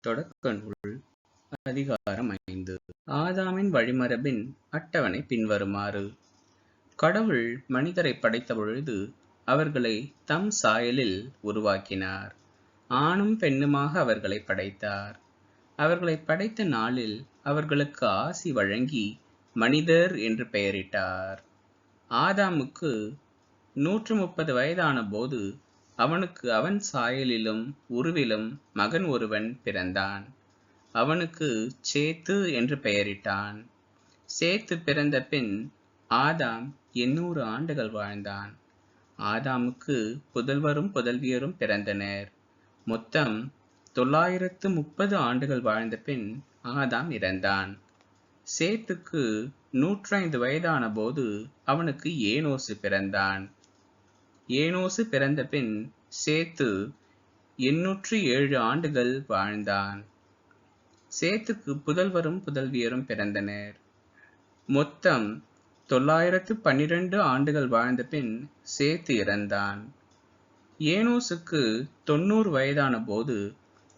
தொடக்க நூல் அதிகாரம் ஐந்து. ஆதாமின் வழிமரபின் அட்டவணை பின்வருமாறு. கடவுள் மனிதரை படைத்த பொழுது அவர்களை தம் சாயலில் உருவாக்கினார். ஆணும் பெண்ணுமாக அவர்களை படைத்தார். அவர்களை படைத்த நாளில் அவர்களுக்கு ஆசி வழங்கி மனிதர் என்று பெயரிட்டார். ஆதாமுக்கு நூற்று முப்பது வயதான போது அவனுக்கு அவன் சாயலிலும் உருவிலும் மகன் ஒருவன் பிறந்தான். அவனுக்கு சேத்து என்று பெயரிட்டான். சேத்து பிறந்த பின் ஆதாம் எண்ணூறு ஆண்டுகள் வாழ்ந்தான். ஆதாமுக்கு புதல்வரும் புதல்வியரும் பிறந்தனர். மொத்தம் தொள்ளாயிரத்து முப்பது ஆண்டுகள் வாழ்ந்த பின் ஆதாம் இறந்தான். சேத்துக்கு நூற்றைந்து வயதான போது அவனுக்கு ஏனோசு பிறந்தான். ஏனோசு பிறந்த பின் சேத்து எண்ணூற்று ஏழு ஆண்டுகள் வாழ்ந்தான். சேத்துக்கு புதல்வரும் புதல்வியரும் பிறந்தனர். மொத்தம் தொள்ளாயிரத்து பன்னிரண்டு ஆண்டுகள் வாழ்ந்த பின் சேத்து இறந்தான். ஏனோசுக்கு தொண்ணூறு வயதான போது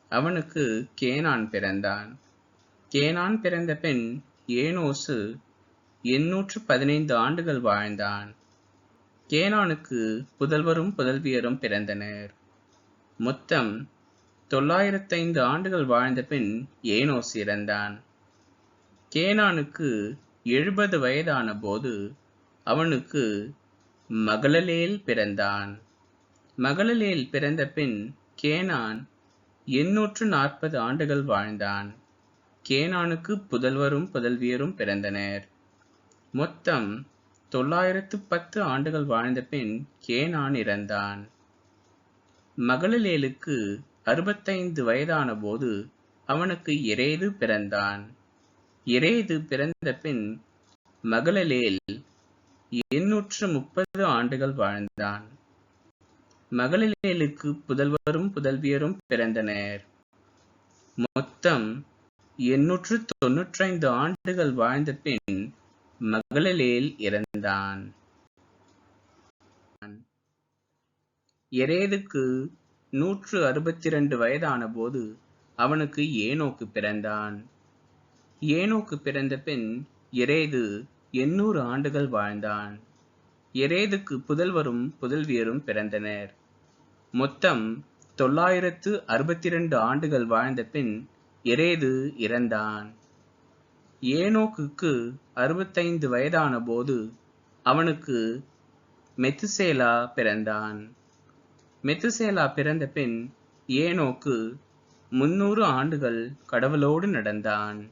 அவனுக்கு கேனான் பிறந்தான். கேனான் பிறந்த பின் ஏனோசு எண்ணூற்று பதினைந்து ஆண்டுகள் வாழ்ந்தான். கேனானுக்கு புதல்வரும் புதல்வியரும் பிறந்தனர். மொத்தம் தொள்ளாயிரத்தைந்து ஆண்டுகள் வாழ்ந்த பின் ஏனோஸ் இறந்தான். கேனானுக்கு எழுபது வயதான போது அவனுக்கு மகளலேல் பிறந்தான். மகளலேல் பிறந்த பின் கேனான் எண்ணூற்று நாற்பது ஆண்டுகள் வாழ்ந்தான். கேனானுக்கு புதல்வரும் புதல்வியரும் பிறந்தனர். மொத்தம் தொள்ளாயிரத்து பத்து ஆண்டுகள் வாழ்ந்த பின் கேனான் இறந்தான். மகளிலேலுக்கு அறுபத்தைந்து வயதான போது அவனுக்கு எரேது பிறந்தான். எரேது பிறந்த பின் மகளிலேல் எண்ணூற்று முப்பது ஆண்டுகள் வாழ்ந்தான். மகளிலேலுக்கு புதல்வரும் புதல்வியரும் பிறந்தனர். மொத்தம் எண்ணூற்று தொன்னூற்றைந்து ஆண்டுகள் வாழ்ந்த பின் மகளலேல் இறந்தான். எரேதுக்கு நூற்று அறுபத்தி இரண்டு வயதான போது அவனுக்கு ஏனோக்கு பிறந்தான். ஏனோக்கு பிறந்த பின் எரேது எண்ணூறு ஆண்டுகள் வாழ்ந்தான். எரேதுக்கு புதல்வரும் புதல்வியரும் பிறந்தனர். மொத்தம் தொள்ளாயிரத்து அறுபத்தி ரெண்டு ஆண்டுகள் வாழ்ந்த பின் எரேது இறந்தான். ஏனோக்குக்கு அறுபத்தைந்து வயதான போது அவனுக்கு மெத்துசேலா பிறந்தான். மெத்துசேலா பிறந்த பின் ஏனோக்கு முன்னூறு ஆண்டுகள் கடவுளோடு நடந்தான்.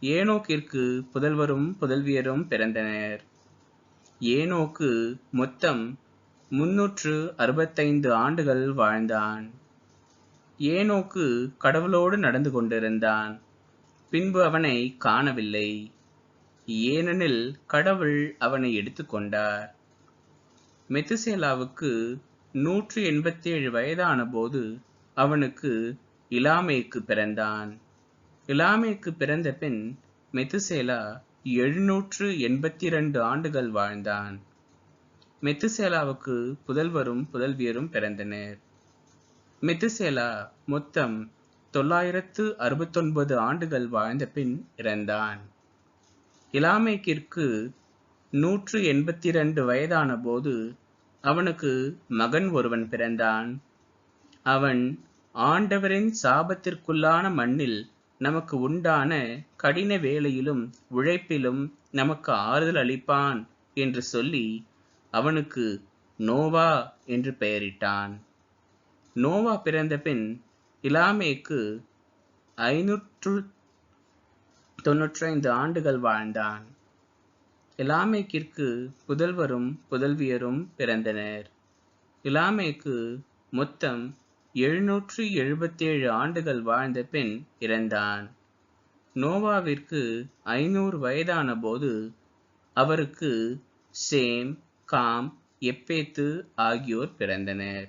ஏனோக்கிற்கு புதல்வரும் புதல்வியரும் பிறந்தனர். ஏனோக்கு மொத்தம் முன்னூற்று அறுபத்தைந்து ஆண்டுகள் வாழ்ந்தான். ஏனோக்கு கடவுளோடு நடந்து கொண்டிருந்தான். பின்பு அவனை காணவில்லை. ஏனெனில் கடவுள் அவனை எடுத்துக்கொண்டார் மெத்துசேலாவுக்கு நூற்று எண்பத்தி ஏழு வயதான போது அவனுக்கு இலாமேக்கு பிறந்தான். இலாமேக்கு பிறந்த பின் மெத்துசேலா எழுநூற்று எண்பத்தி இரண்டு ஆண்டுகள் வாழ்ந்தான். மெத்துசேலாவுக்கு புதல்வரும் புதல்வியரும் பிறந்தனர். மெத்துசேலா மொத்தம் தொள்ளாயிரத்து அறுபத்தொன்பது ஆண்டுகள் வாழ்ந்த பின் இறந்தான். இலாமேக்கிற்கு நூற்று எண்பத்தி இரண்டு வயதான போது அவனுக்கு மகன் ஒருவன் பிறந்தான். அவன் ஆண்டவரின் சாபத்திற்குள்ளான மண்ணில் நமக்கு உண்டான கடின வேலையிலும் உழைப்பிலும் நமக்கு ஆறுதல் அளிப்பான் என்று சொல்லி அவனுக்கு நோவா என்று பெயரிட்டான். நோவா பிறந்த பின் இலாமேக்கு ஐநூற்று தொன்னூற்றைந்து ஆண்டுகள் வாழ்ந்தான். இலாமேக்கிற்கு புதல்வரும் புதல்வியரும் பிறந்தனர். இலாமேக்கு மொத்தம் எழுநூற்று எழுபத்தேழு ஆண்டுகள் வாழ்ந்த பின் இறந்தான். நோவாவிற்கு ஐநூறு வயதான போது அவருக்கு சேம் காம் எப்பேத்து ஆகியோர் பிறந்தனர்.